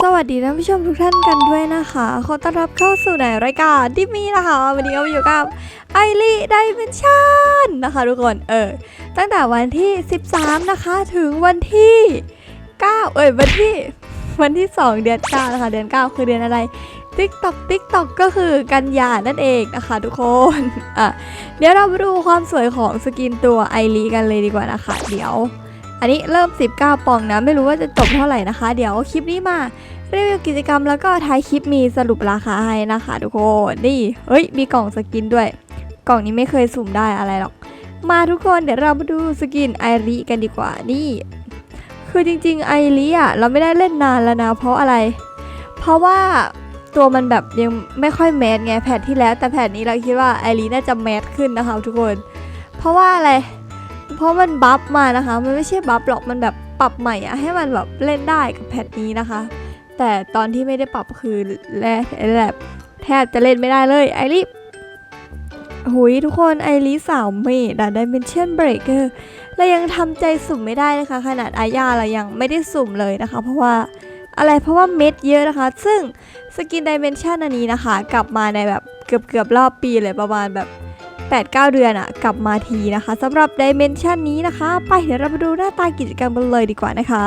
สวัสดีท่านผู้ชมทุกท่านกันด้วยนะคะ ขอต้อนรับเข้าสู่ในรายการที่มีนะคะ วันนี้ก็มาอยู่กับไอรีไดเมนชันนะคะทุกคนเออตั้งแต่วันที่ 13 นะคะถึงวันที่ 9 เอ้ยวันที่วันที่ 2 เดือน9นะคะเดือน 9 คือเดือนอะไร TikTok TikTok ก็คือกันยานั่นเองนะคะทุกคนอะเดี๋ยวเราไปดูความสวยของสกินตัวไอรีกันเลยดีกว่านะคะ เดี๋ยว อันนี้เริ่ม 19ปองนะไม่รู้ว่าจะจบเท่าไหร่นะคะ เดี๋ยวคลิปนี้มารีวิวกิจกรรมแล้วก็ท้ายคลิปมีสรุปราคาให้นะคะ ทุกคนนี่เฮ้ย มีกล่องสกินด้วย กล่องนี้ไม่เคยสุ่มได้อะไรหรอก มาทุกคนเดี๋ยวเรามาดูสกินไอริกันดีกว่านี่คือจริงๆไอริอะเราไม่ได้เล่นนานแล้วนะ เพราะอะไร เพราะว่า ตัวมันแบบยังไม่ค่อยแมสไงแพทที่แล้ว แต่แพทนี้เราคิดว่าไอริน่าจะแมสขึ้นนะคะทุกคน เพราะว่าอะไร เพราะมันบัฟมานะคะ มันไม่ใช่บัฟหรอกมันแบบปรับใหม่อะให้มันแบบเล่นได้กับแพทนี้นะคะ แต่ตอนที่ไม่ได้ปรับคือแลแลบแทบจะเล่นไม่ได้เลยไอริหุยทุกคนไอริสาวเมดอะดิเมนชันเบรกเกอร์เรายังทำใจสุ่มไม่ได้นะคะ ขนาดอาญาเรายังไม่ได้สุ่มเลยนะคะ เพราะว่า อะไรเพราะว่าเม็ดเยอะนะคะ ซึ่งสกินดิเมนชันอันนี้นะคะ กลับมาในแบบเกือบเกือบรอบปีเลยประมาณแบบ 8-9 เดือนอะกลับมาทีนะคะสำหรับดิเมนชันนี้นะคะ ไปเดี๋ยวเรามาดูหน้าตากิจกรรมกันเลยดีกว่านะคะ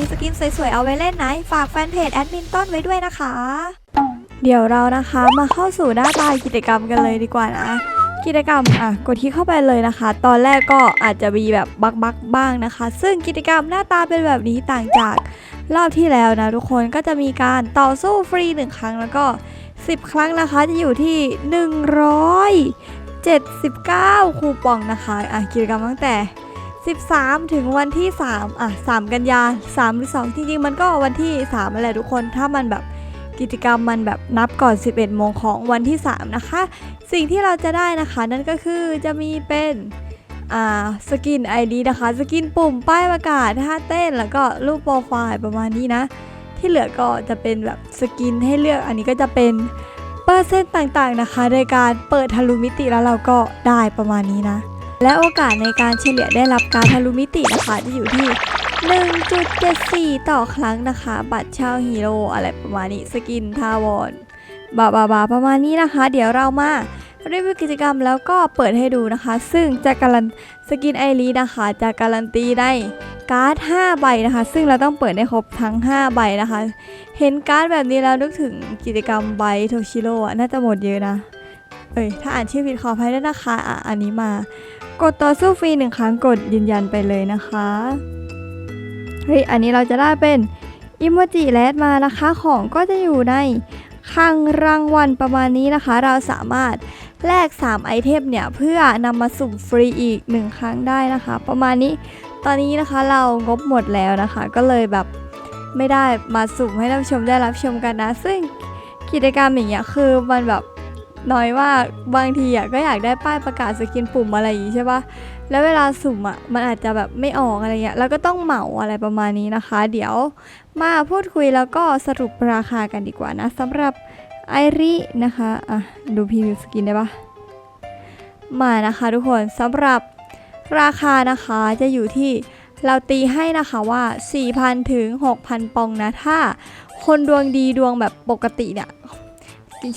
มีสกินสวยๆเอาไว้เล่นนะ ฝากแฟนเพจแอดมินต้นไว้ด้วยนะคะ เดี๋ยวเรานะคะมาเข้าสู่หน้าตากิจกรรมกันเลยดีกว่านะ กิจกรรมอะกดที่เข้าไปเลยนะคะ ตอนแรกก็อาจจะมีแบบบักบักบ้างนะคะ ซึ่งกิจกรรมหน้าตาเป็นแบบนี้ต่างจากรอบที่แล้วนะทุกคนก็จะมีการต่อสู้ฟรี 1 ครั้งแล้วก็ 10 ครั้งนะคะจะอยู่ที่179 คูปองนะคะอะกิจกรรมตั้งแต่ 13 ถึงวันที่ 3 อะ 3 กันยา 3 หรือ 2 จริง ๆ มันก็วันที่3นั่นแหละทุกคน ถ้ามันแบบกิจกรรมมันแบบนับก่อน 11 โมงของวันที่ 3 นะคะ สิ่งที่เราจะได้นะคะนั่นก็คือจะมีเป็นอ่าสกิน ID นะคะ สกินปุ่มป้ายประกาศท่าเต้น แล้วก็รูปโปรไฟล์ประมาณนี้นะ ที่เหลือก็จะเป็นแบบสกินให้เลือก อันนี้ก็จะเป็นเปอร์เซ็นต์ต่างๆนะคะ ในการเปิดทะลุมิติแล้วเราก็ได้ประมาณนี้นะ และโอกาสในการเฉลี่ยได้รับการทะลุมิตินะคะจะอยู่ที่1.74 ต่อครั้งนะคะ บัตรเช่าฮีโร่อะไรประมาณนี้สกินทาวอนบาบาบาประมาณนี้นะคะ เดี๋ยวเรามารีวิวกิจกรรมแล้วก็เปิดให้ดูนะคะ ซึ่งจะการันสกินไอรีนะคะ จะการันตีได้การ์ด 5 ใบนะคะ ซึ่งเราต้องเปิดให้ครบทั้ง 5 ใบนะคะ เห็นการ์ดแบบนี้แล้วนึกถึงกิจกรรมใบโทชิโร่น่าจะหมดเยอะนะ เอ้ยถ้าอ่านชื่อผิดขออภัยด้วยนะคะอะอันนี้มา กดต่อสู้ฟรีหนึ่งครั้งกดยืนยันไปเลยนะคะเฮ้ยอันนี้เราจะได้เป็นอิโมจิแลดมานะคะของก็จะอยู่ในคลังรางวัลประมาณนี้นะคะ เราสามารถแลก 3 ไอเทมเนี่ย เพื่อนำมาสุ่มฟรีอีก 1 ครั้งได้นะคะ ประมาณนี้ตอนนี้นะคะเรางบหมดแล้วนะคะ ก็เลยแบบไม่ได้มาสุ่มให้ท่านผู้ชมได้รับชมกันนะ ซึ่งกิจกรรมอย่างเงี้ยคือมันแบบ น้อยมากบางทีอะก็อยากได้ป้ายประกาศสกินปุ่มอะไรอย่างงี้ใช่ปะแล้วเวลาสุ่มอะมันอาจจะแบบไม่ออกอะไรเงี้ยแล้วก็ต้องเหมาอะไรประมาณนี้นะคะ เดี๋ยวมาพูดคุยแล้วก็สรุปราคากันดีกว่านะสำหรับไอรินะคะอะดูพรีวิวสกินได้ปะมานะคะทุกคนสำหรับราคานะคะจะอยู่ที่เราตีให้นะคะว่า 4,000 ถึง 6,000 ปองนะ ถ้าคนดวงดีดวงแบบปกติเนี่ย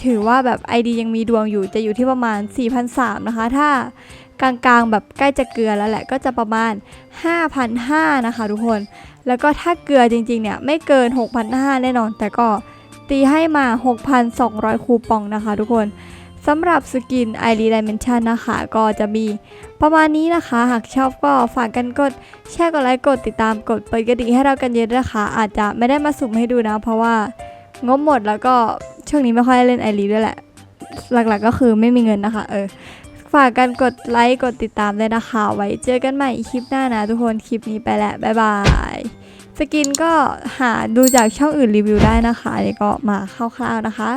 ถือว่าแบบ ID ยังมีดวงอยู่จะอยู่ที่ประมาณ4,300นะคะ ถ้ากลางๆแบบใกล้จะเกลือแล้วแหละก็จะประมาณ5,500นะคะ ทุกคน แล้วก็ถ้าเกลือจริงๆเนี่ยไม่เกิน 6,500แน่นอน แต่ก็ตีให้มา 6,200 คูปองนะคะ ทุกคนสำหรับสกิน i d Dimension นะคะ ก็จะมีประมาณนี้นะคะ หากชอบก็ฝากกันกด แชร์กดไลค์กดติดตามกดเปิดกระดิ่งให้เรากันเยอะนะคะ อาจจะไม่ได้มาสุ่มให้ดูนะ เพราะว่างบหมดแล้วก็ ช่วงนี้ไม่ค่อยเล่นไอรีด้วยแหละ หลักๆก็คือไม่มีเงินนะคะ เออ ฝากกันกดไลค์กดติดตามด้วยนะคะ ไว้เจอกันใหม่คลิปหน้านะทุกคน คลิปนี้ไปแล้วบ๊ายบาย สกินก็หาดูจากช่องอื่นรีวิวได้นะคะนี่ก็มาคร่าวๆนะคะ